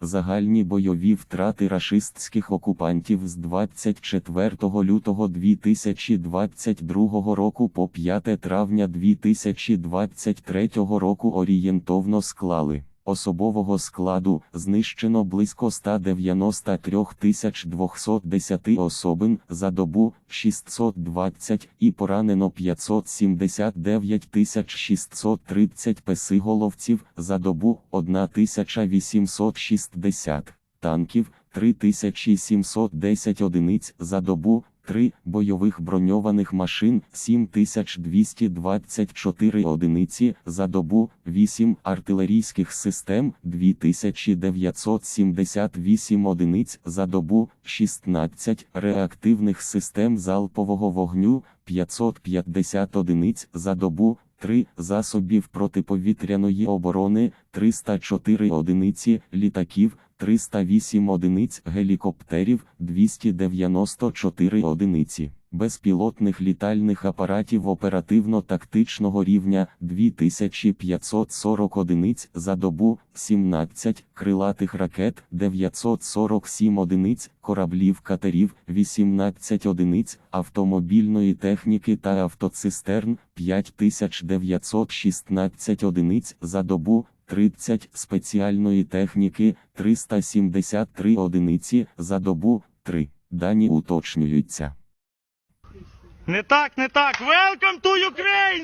Загальні бойові втрати рашистських окупантів з 24 лютого 2022 року по 5 травня 2023 року орієнтовно склали. Особового складу знищено близько 193 210 особин за добу 620 і поранено 579 630 песиголовців за добу 1860 танків 3710 одиниць за добу 3 бойових броньованих машин 7224 одиниці за добу, 8 артилерійських систем 2978 одиниць за добу, 16 реактивних систем залпового вогню 550 одиниць за добу, 3 засобів протиповітряної оборони 304 одиниці літаків 308 одиниць гелікоптерів, 294 одиниці, безпілотних літальних апаратів оперативно-тактичного рівня 2540 одиниць за добу, 17 крилатих ракет, 947 одиниць, кораблів катерів, 18 одиниць, автомобільної техніки та автоцистерн, 5916 одиниць за добу, 30 спеціальної техніки, 373 одиниці за добу, 3. Дані уточнюються. Не так, не так. Welcome to Ukraine!